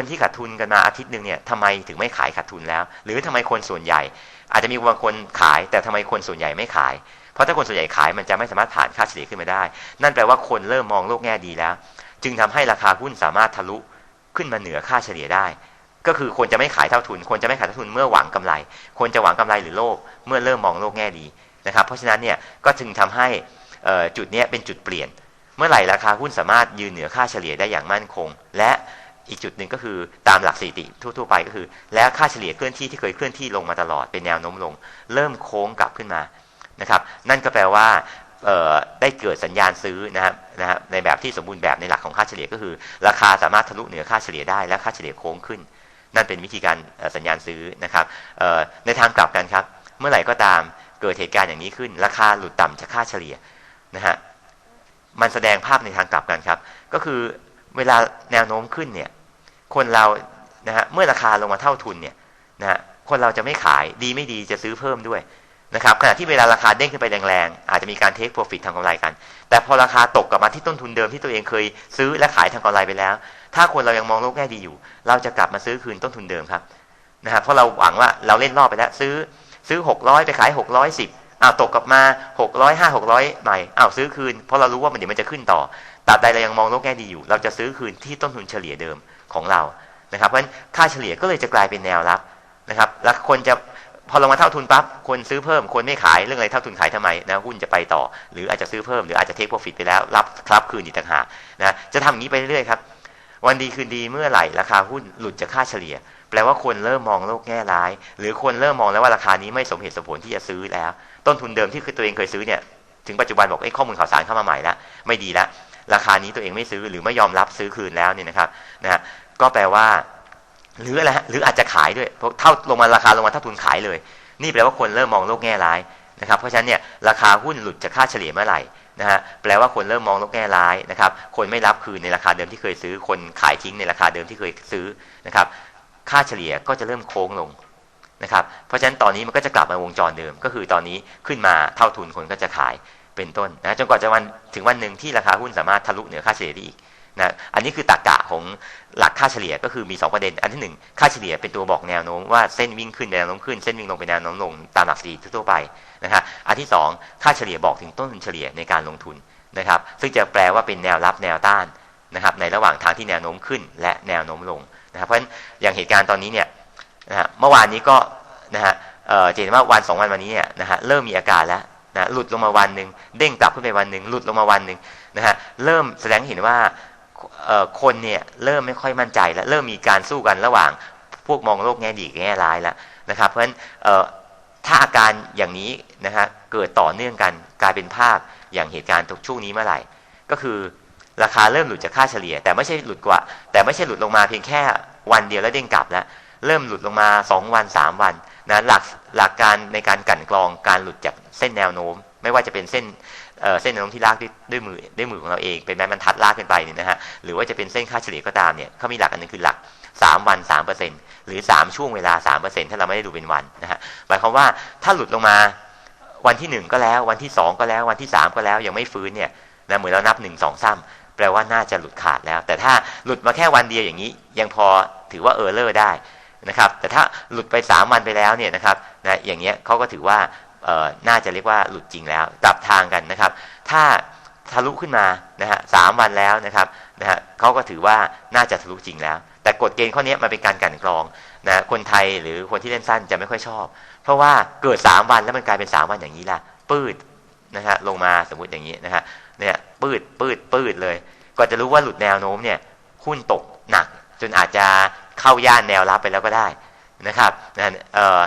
คนที่ขาดทุนกันมาอาทิตย์หนึ่งเนี่ยทำไมถึงไม่ขายขาดทุนแล้ว หรือทำไมคนส่วนใหญ่ อาจจะมีบางคนขาย แต่ทำไมคนส่วนใหญ่ไม่ขาย เพราะถ้าคนส่วนใหญ่ขายมันจะไม่สามารถผ่านค่าเฉลี่ยขึ้นมาได้ นั่นแปลว่าคนเริ่มมองโลกแง่ดีแล้ว จึงทำให้ราคาหุ้นสามารถทะลุขึ้นมาเหนือค่าเฉลี่ยได้ ก็คือคนจะไม่ขายเท่าทุน คนจะไม่ขายเท่าทุนเมื่อหวังกำไร คนจะหวังกำไรหรือโลภเมื่อเริ่มมองโลกแง่ดีนะครับ เพราะฉะนั้นเนี่ยก็จึงทำให้จุดนี้เป็นจุดเปลี่ยน เมื่อไหร่ราคาหุ้นสามารถยืนเหนือค่าเฉลี่ยได้อย่างมั่นคง และ อีกจุดหนึ่งก็คือตามหลักสถิติทั่วๆไปก็คือ แล้วค่าเฉลี่ยเคลื่อนที่ที่เคยเคลื่อนที่ลงมาตลอดเป็นแนวโน้มลง เริ่มโค้งกลับขึ้นมานะครับนั่นก็แปลว่าได้เกิดสัญญาณซื้อนะครับนะครับในแบบที่สมบูรณ์แบบในหลักของค่าเฉลี่ยก็คือ ราคาสามารถทะลุเหนือค่าเฉลี่ยได้และค่าเฉลี่ยโค้งขึ้น นั่นเป็นวิธีการสัญญาณซื้อนะครับในทางกลับกันครับ เมื่อไหร่ก็ตามเกิดเหตุการณ์อย่างนี้ขึ้น ราคาหลุดต่ำจากค่าเฉลี่ยนะฮะมันแสดงภาพในทางกลับกันครับ ก็คือเวลาแนวโน้มขึ้นเนี่ย คนเรานะฮะเมื่อราคาลงมาเท่าทุนเนี่ยนะฮะคนเราจะไม่ขายดีไม่ดีจะซื้อเพิ่มด้วยนะครับขณะที่เวลาราคาเด้งขึ้นไปแรงๆอาจจะมีการเทคโปรฟิตทางกำไรกัน แต่พอราคาตกกลับมาที่ต้นทุนเดิมที่ตัวเองเคยซื้อและขายทางกำไรไปแล้ว ถ้าคนเรายังมองโลกแง่ดีอยู่ เราจะกลับมาซื้อคืนต้นทุนเดิมครับนะฮะเพราะเราหวังว่าเราเล่นรอบไปแล้วซื้อซื้อ 600 ไปขาย 610อ้าวตกกลับมา600 5 600 ใหม่อ้าวซื้อคืนเพราะเรารู้ว่ามันเดี๋ยวมันจะขึ้นต่อตราบใดเรายังมองโลกแง่ดีอยู่ เราจะซื้อคืนที่ต้นทุนเฉลี่ยเดิม ของเรานะครับเพราะฉะนั้นค่าเฉลี่ยก็เลยจะกลายเป็นแนวรับนะครับ แล้วคนจะพอลงมาเท่าทุนปั๊บคนซื้อเพิ่มคนไม่ขายเรื่องอะไรเท่าทุนขายทำไมนะหุ้นจะไปต่อ หรืออาจจะซื้อเพิ่มหรืออาจจะเทคโปรฟิตไปแล้วรับครับคืนอีกต่างหากนะจะทำอย่างนี้ไปเรื่อยๆครับวันดีคืนดีเมื่อไหร่ราคาหุ้นหลุดจากค่าเฉลี่ย แปลว่าคนเริ่มมองโลกแง่ร้าย หรือคนเริ่มมองแล้วว่าราคานี้ไม่สมเหตุสมผลที่จะซื้อแล้ว ต้นทุนเดิมที่คือตัวเองเคยซื้อเนี่ยถึงปัจจุบันบอกไอ้ข้อมูลข่าวสารเข้ามาใหม่แล้วไม่ดีแล้ว ราคานี้ตัวเองไม่ซื้อหรือไม่ยอมรับซื้อคืนแล้วเนี่ยนะครับนะฮะก็แปลว่า หรืออะไรหรืออาจจะขายด้วยเพราะเท่าลงมาราคาลงมาเท่าทุนขายเลย นี่แปลว่าคนเริ่มมองโลกแง่ร้ายนะครับเพราะฉะนั้นเนี่ยราคาหุ้นหลุดจากค่าเฉลี่ยเมื่อไหร่นะฮะแปลว่าคนเริ่มมองโลกแง่ร้ายนะครับคนไม่รับคืนในราคาเดิมที่เคยซื้อ คนขายทิ้งในราคาเดิมที่เคยซื้อนะครับค่าเฉลี่ยก็จะเริ่มโค้งลงนะครับเพราะฉะนั้นตอนนี้มันก็จะกลับมาวงจรเดิม ก็คือตอนนี้ขึ้นมาเท่าทุนคนก็จะขาย เป็นต้นนะจนกว่าจะวันถึงวันหนึ่งที่ราคาหุ้นสามารถทะลุเหนือค่าเฉลี่ยได้อีกนะอันนี้คือตรกกะของหลักค่าเฉลี่ยก็คือมี 2 ประเด็น อันที่ 1 ค่าเฉลี่ยเป็นตัวบอกแนวโน้มว่าเส้นวิ่งขึ้นแนวโน้มขึ้นเส้นวิ่งลงเป็นแนวโน้มลงตามหลักสีทั่วไปนะฮะอันที่ 2 ค่าเฉลี่ยบอกถึงต้นทุนเฉลี่ยในการลงทุนนะครับซึ่งจะแปลว่าเป็นแนวรับแนวต้านนะครับในระหว่างทางที่แนวโน้มขึ้นและแนวโน้มลงนะครับเพราะฉะนั้นอย่างเหตุการณ์ตอนนี้เนี่ยนะฮะเมื่อวานนี้ก็นะฮะเจนว่าวันสองวันวันนี้เนี่ยนะฮะเริ่มมีอาการแล้ว นะหลุดลงมาวันหนึ่งเด้งกลับขึ้นไปวันหนึ่งหลุดลงมาวันหนึ่งนะฮะเริ่มแสดงเห็นว่าคนเนี่ยเริ่มไม่ค่อยมั่นใจแล้วเริ่มมีการสู้กันระหว่างพวกมองโลกแง่ดีแง่ร้ายแล้วนะครับ เพราะฉะนั้นถ้าอาการอย่างนี้นะฮะเกิดต่อเนื่องกันกลายเป็นภาพอย่างเหตุการณ์ทุกช่วงนี้เมื่อไหร่ ก็คือราคาเริ่มหลุดจากค่าเฉลี่ย แต่ไม่ใช่หลุดกว่า แต่ไม่ใช่หลุดลงมาเพียงแค่วันเดียวแล้วเด้งกลับแล้วเริ่มหลุดลงมา 2 วัน 3 วันนะหลักหลักการในการกั่นกรองการหลุดจาก เส้นแนวโน้ม ไม่ว่าจะเป็นเส้นเส้นแนวโน้มที่ลากด้วยด้วยมือด้วยมือของเราเองเป็นแม้บรรทัดลากขึ้นไปเนี่ยนะฮะหรือว่าจะเป็นเส้นค่าเฉลี่ยก็ตามเนี่ยเขามีหลักอันนึงคือหลัก 3 วัน 3%หรือ 3 ช่วงเวลา 3%ถ้าเราไม่ได้ดูเป็นวันนะฮะหมายความว่าถ้าหลุดลงมาวันที่ 1 ก็แล้ว วันที่ 2 ก็แล้ววันที่ 3 ก็แล้วยังไม่ฟื้นเนี่ยนะเหมือนเรานับ 1 2 3 แปลว่าน่าจะหลุดขาดแล้ว แต่ถ้าหลุดมาแค่วันเดียวอย่างนี้ ยังพอถือว่าเออร์เลอร์ได้นะครับแต่ถ้าหลุดไป 3 วันไปแล้วเนี่ยนะครับนะอย่างเงี้ยเขาก็ถือว่า น่าจะเรียกว่าหลุดจริงแล้วกลับทางกันนะครับ ถ้าทะลุขึ้นมานะฮะสามวันแล้วนะครับนะฮะเขาก็ถือว่าน่าจะทะลุจริงแล้ว แต่กฎเกณฑ์ข้อนี้มันเป็นการกันกรองนะคนไทยหรือคนที่เล่นสั้นจะไม่ค่อยชอบ เพราะว่าเกิด 3 วันแล้วมันกลายเป็น 3 วันอย่างนี้ล่ะ ปืดนะฮะลงมาสมมุติอย่างนี้นะฮะเนี่ยปืดปืดปืดเลยก็จะรู้ว่าหลุดแนวโน้มเนี่ยหุ้นตกหนัก จนอาจจะเข้าย่านแนวรับไปแล้วก็ได้นะครับนะเอ่อ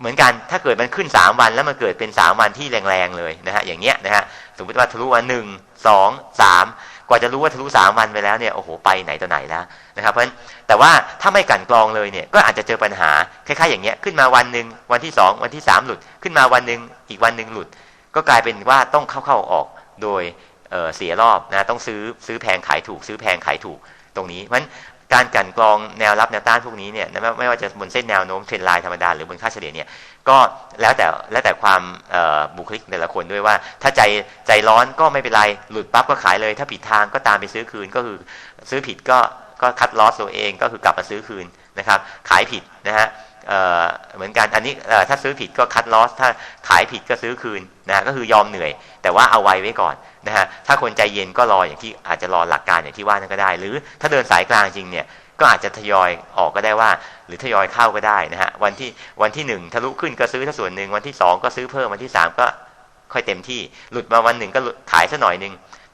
เหมือนกันถ้าเกิดมันขึ้น 3 วันแล้วมันเกิดเป็น 3 วันที่แรงๆเลยนะฮะอย่างเงี้ยนะฮะสมมติว่าทะลุวันหนึ่งสองสามกว่าจะรู้ว่าทะลุสามวันไปแล้วเนี่ยโอ้โหไปไหนต่อไหนแล้วนะครับเพราะฉะนั้นแต่ว่าถ้าไม่กันกรองเลยเนี่ยก็อาจจะเจอปัญหาคล้ายๆอย่างเงี้ยขึ้นมาวันหนึ่งวันที่2วันที่3หลุด ขึ้นมาวันหนึ่งอีกวันหนึ่งหลุด ก็กลายเป็นว่าต้องเข้าๆออกโดยเเสียรอบนะต้องซื้อซื้อแพงขายถูก ซื้อแพงขายถูกตรงนี้เพราะฉะนั้น การกันกรองแนวรับแนวต้านพวกนี้เนี่ยไม่ว่าจะบนเส้นแนวโน้มเทรนไลน์ธรรมดาหรือบนค่าเฉลี่ยเนี่ยก็แล้วแต่แล้วแต่ความบุคลิกแต่ละคนด้วยว่า ถ้าใจใจร้อนก็ไม่เป็นไรหลุดปั๊บก็ขายเลย ถ้าผิดทางก็ตามไปซื้อคืนก็คือซื้อผิดก็ก็คัดลอสตัวเองก็คือกลับมาซื้อคืนนะครับ ขายผิดนะฮะ เหมือนกันอันนี้ถ้าซื้อผิดก็คัดลอสถ้าขายผิดก็ซื้อคืนนะก็คือยอมเหนื่อย แต่ว่าเอาไว้ไว้ก่อนนะฮะถ้าคนใจเย็นก็รออย่างที่อาจจะรอหลักการอย่างที่ว่านั้นก็ได้ หรือถ้าเดินสายกลางจริงเนี่ยก็อาจจะทยอยออกก็ได้ว่า หรือทยอยเข้าก็ได้นะฮะวันที่วันที่หนึ่งทะลุขึ้นก็ซื้อถ้าส่วนหนึ่งวันที่สองก็ซื้อเพิ่มวันที่สามก็ค่อยเต็มที่ หลุดมาวันหนึ่งก็ขายซะหน่อยหนึ่ง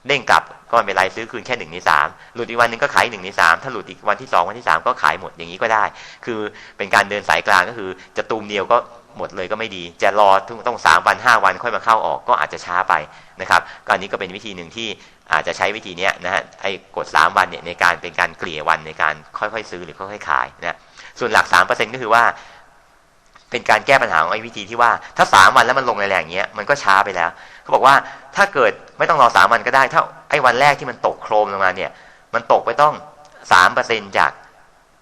เด้งกลับก็ไม่เป็นไรซื้อคืนแค่หนึ่งในสามหลุดอีกวันหนึ่งก็ขายหนึ่งในสามถ้าหลุดอีกวันที่สองวันที่สามก็ขายหมดอย่างนี้ก็ได้ คือเป็นการเดินสายกลางก็คือ จะตูมเดียวก็หมดเลยก็ไม่ดี จะรอต้องสามวันห้าวันค่อยมาเข้าออกก็อาจจะช้าไปนะครับก็อันนี้ก็เป็นวิธีหนึ่งที่อาจจะใช้วิธีนี้นะฮะไอ้กด 3 วันเนี่ยในการเป็นการเกลี่ยวันในการค่อยๆ ซื้อหรือค่อยๆขายนะส่วนหลัก 3%ก็คือว่า เป็นการแก้ปัญหาของไอ้วิธีที่ว่าถ้า3วันแล้วมันลงแรงอย่งเงี้ยมันก็ช้าไปแล้วเขาบอกว่าถ้าเกิดไม่ต้องรอ3วันก็ได้ ถ้าไอ้วันแรกที่มันตกโครมลงมาเนี่ย มันตกไปต้อง3%จาก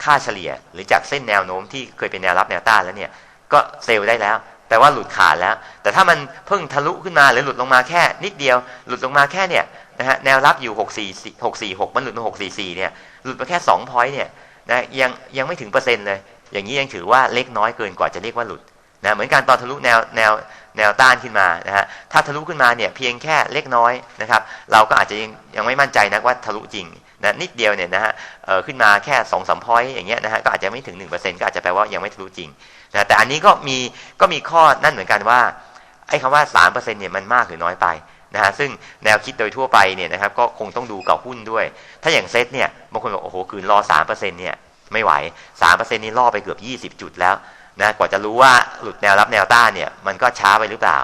ค่าเฉลี่ย หรือจากเส้นแนวโน้มที่เคยเป็นแนวรับแนวต้านแล้วเนี่ย ก็เซลล์ได้แล้วแปลว่าหลุดขาดแล้ว แต่ถ้ามันเพิ่งทะลุขึ้นมาหรือหลุดลงมาแค่นิดเดียว หลุดลงมาแค่เนี่ยนะฮะแนวรับอยู่6 4 6 4 6มันหลุดมา6 4 4เนี่ยหลุดมาแค่2พอยต์เนี่ยนะยังยังไม่ถึงเปอร์เซ็นต์เลย อย่างนี้ยังถือว่าเล็กน้อยเกินกว่าจะเรียกว่าหลุดนะเหมือนการตอนทะลุแนวแนวแนวต้านขึ้นมานะฮะถ้าทะลุขึ้นมาเนี่ยเพียงแค่เล็กน้อยนะครับเราก็อาจจะยังยังไม่มั่นใจนะว่าทะลุจริงนะนิดเดียวเนี่ยนะฮะขึ้นมาแค่2อสมพอยต์อย่างเงี้ยนะฮะก็อาจจะไม่ถึง 1%ก็อาจจะแปลว่ายังไม่ทะลุจริงนะแต่อันนี้ก็มีก็มีข้อนั่นเหมือนกันว่าไอ้คำว่า 3%เนี่ยมันมากหรือน้อยไปนะฮะซึ่งแนวคิดโดยทั่วไปเนี่ยนะครับก็คงต้องดูกับหุ้นด้วย ถ้าอย่างเซตเนี่ยบางคนบอกโอ้โหคืนรอ3%เนี่ย ไม่ไหวสามเปอร์เซ็นี่ล่อไปเกือบยี่สิบจุดแล้วนะกว่าจะรู้ว่าหลุดแนวรับแนวต้านเนี่ยมันก็ช้าไปหรือเปล่า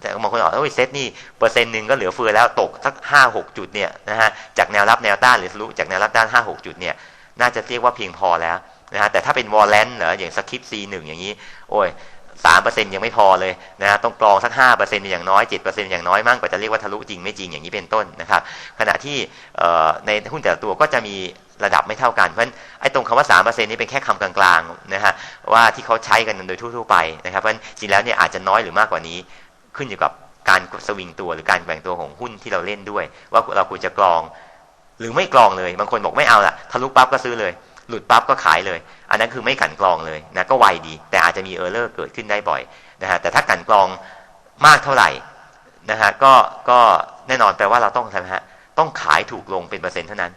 แต่บางคนบอกเอ้ยเซตนี่เปอร์เซ็นต์หนึ่งก็เหลือเฟือแล้วตกสักห้าหกจุดเนี่ยนะฮะจากแนวรับแนวต้านหรือทะลุจากแนวรับด้านห้าหกจุดเนี่ยน่าจะเรียกว่าเพียงพอแล้วนะฮะแต่ถ้าเป็นวอลเลนเหรออย่างสคริปซีหนึ่งอย่างนี้ โอ้ย สามเปอร์เซ็นยังไม่พอเลยนะฮะต้องกรองสักห้าเปอร์เซ็นต์อย่างน้อยเจ็ดเปอร์เซ็นต์อย่างน้อยมั่งกว่าจะเรียกว่าทะลุจริงไม่จริงอย่างนี้เป็นต้นนะครับ ขณะที่ในหุ้นแต่ละตัวก็จะมีระดับไม่เท่ากัน เพราะฉะนั้นไอ้ตรงคำว่าสามเปอร์เซ็นนี้เป็นแค่คำกลางๆนะฮะว่าที่เขาใช้กันโดยทั่วๆไปนะครับ เพราะฉะนั้นจริงแล้วเนี่ยอาจจะน้อยหรือมากกว่านี้ ขึ้นอยู่กับการสวิงตัวหรือการแบ่งตัวของหุ้นที่เราเล่นด้วย ว่าเราควรจะกรอง หรือไม่กรองเลย บางคนบอกไม่เอาละทะลุปั๊บก็ซื้อเลย หลุดปั๊บก็ขายเลย อันนั้นคือไม่กันกรองเลยนะก็ไวดี แต่อาจจะมีเออร์เลอร์เกิดขึ้นได้บ่อยนะฮะแต่ถ้ากันกรองมากเท่าไหร่นะฮะก็ก็แน่นอนแปลว่าเราต้องทำฮะต้องขายถูกลงเป็นเปอร์เซ็นต์เท่านั้น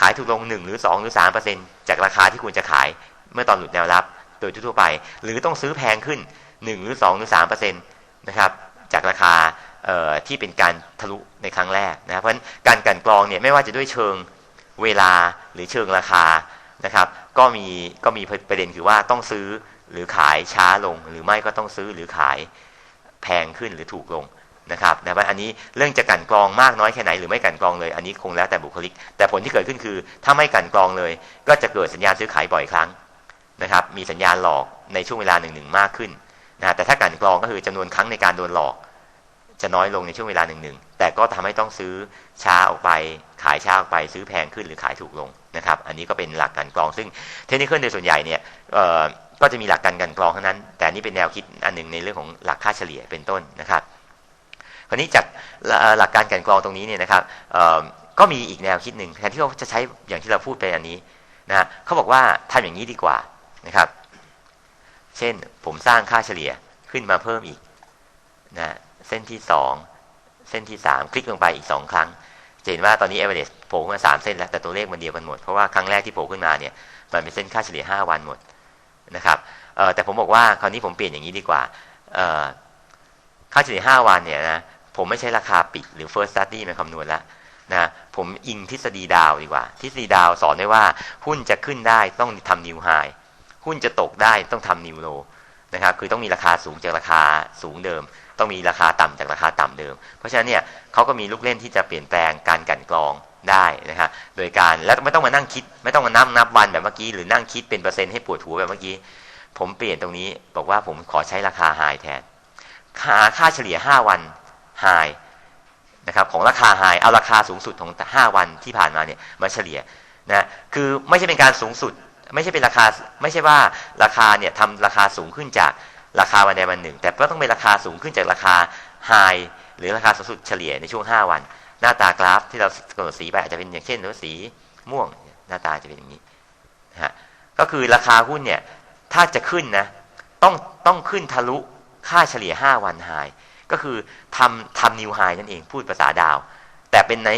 ขายถูกลง 1 หรือ 2 หรือ3เปอร์เซ็นต์จากราคาที่คุณจะขายเมื่อตอนหลุดแนวรับ โดยทั่วไป หรือต้องซื้อแพงขึ้น 1 หรือ 2 หรือ3เปอร์เซ็นต์นะครับจากราคาที่เป็นการทะลุในครั้งแรกนะเพราะฉะนั้นการกันกรองเนี่ยไม่ว่าจะด้วยเชิงเวลาหรือเชิงราคา นะครับ ก็มีก็มีประเด็นคือว่าต้องซื้อหรือขายช้าลง หรือไม่ก็ต้องซื้อหรือขายแพงขึ้นหรือถูกลงนะครับนะว่าอันนี้เรื่องจะกันกรองมากน้อยแค่ไหนหรือไม่กันกรองเลย อันนี้คงแล้วแต่บุคลิก แต่ผลที่เกิดขึ้นคือ ถ้าไม่กันกรองเลย ก็จะเกิดสัญญาณซื้อขายบ่อยครั้งนะครับ มีสัญญาณหลอกในช่วงเวลาหนึ่งหนึ่งมากขึ้นนะแต่ถ้ากันกรองก็คือจำนวนครั้งในการโดนหลอก จะน้อยลงในช่วงเวลาหนึ่งหนึ่ง ก็ทำให้ต้องซื้อช้าออกไป ขายช้าออกไปซื้อแพงขึ้นหรือขายถูกลงนะครับ อันนี้ก็เป็นหลักการกรอง ซึ่งเทคนิคโดยส่วนใหญ่เนี่ยก็จะมีหลักการกันกรองเท่านั้น แต่นี่เป็นแนวคิดอันหนึ่งในเรื่องของหลักค่าเฉลี่ยเป็นต้นนะครับคราวนี้จากหลักการกันกรองตรงนี้เนี่ยนะครับก็มีอีกแนวคิดหนึ่งแทนที่เราจะใช้อย่างที่เราพูดไปอันนี้นะเขาบอกว่าทำอย่างนี้ดีกว่านะครับ เช่นผมสร้างค่าเฉลี่ยขึ้นมาเพิ่มอีกนะเส้นที่สอง เส้นที่สามคลิกลงไปอีกสองครั้งเห็นว่าตอนนี้เอเวอเรสต์โผล่ขึ้นมาสามเส้นแล้วแต่ตัวเลขมันเดียวกันหมด เพราะว่าครั้งแรกที่โผล่ขึ้นมาเนี่ยมันเป็นเส้นค่าเฉลี่ยห้าวันหมดนะครับแต่ผมบอกว่าคราวนี้ผมเปลี่ยนอย่างนี้ดีกว่าค่าเฉลี่ยห้าวันเนี่ยนะผมไม่ใช้ราคาปิดหรือ first study มาคำนวณแล้วนะผมอิงทฤษฎีดาวดีกว่า ทฤษฎีดาวสอนได้ว่าหุ้นจะขึ้นได้ต้องทำนิวไฮหุ้นจะตกได้ต้องทำนิวโล นะครับ คือต้องมีราคาสูงจากราคาสูงเดิม ต้องมีราคาต่ำจากราคาต่ำเดิม เพราะฉะนั้นเนี่ยเขาก็มีลูกเล่นที่จะเปลี่ยนแปลงการกันกรองได้นะครับโดยการแล้วไม่ต้องมานั่งคิด ไม่ต้องมานับนับวันแบบเมื่อกี้หรือนั่งคิดเป็นเปอร์เซ็นต์ให้ปวดหัวแบบเมื่อกี้ ผมเปลี่ยนตรงนี้บอกว่าผมขอใช้ราคาไฮแทนค่าค่าเฉลี่ย 5 วันไฮนะครับของราคาไฮเอาราคาสูงสุดของ 5 วันที่ผ่านมาเนี่ยมาเฉลี่ยนะคือไม่ใช่เป็นการสูงสุด ไม่ใช่เป็นราคาไม่ใช่ว่าราคาเนี่ยทำราคาสูงขึ้นจากราคาวันใดวันหนึ่ง แต่ก็ต้องเป็นราคาสูงขึ้นจากราคาไฮหรือราคาสูงสุดเฉลี่ยในช่วง 5 วัน หน้าตากราฟที่เรากำหนดสีไปอาจจะเป็นอย่างเช่นสีม่วงหน้าตาจะเป็นอย่างนี้นะฮะก็คือราคาหุ้นเนี่ยถ้าจะขึ้นนะต้องต้องขึ้นทะลุค่าเฉลี่ย 5 วันไฮก็คือทำทำนิวไฮนั่นเองพูดภาษาดาว แต่เป็นใน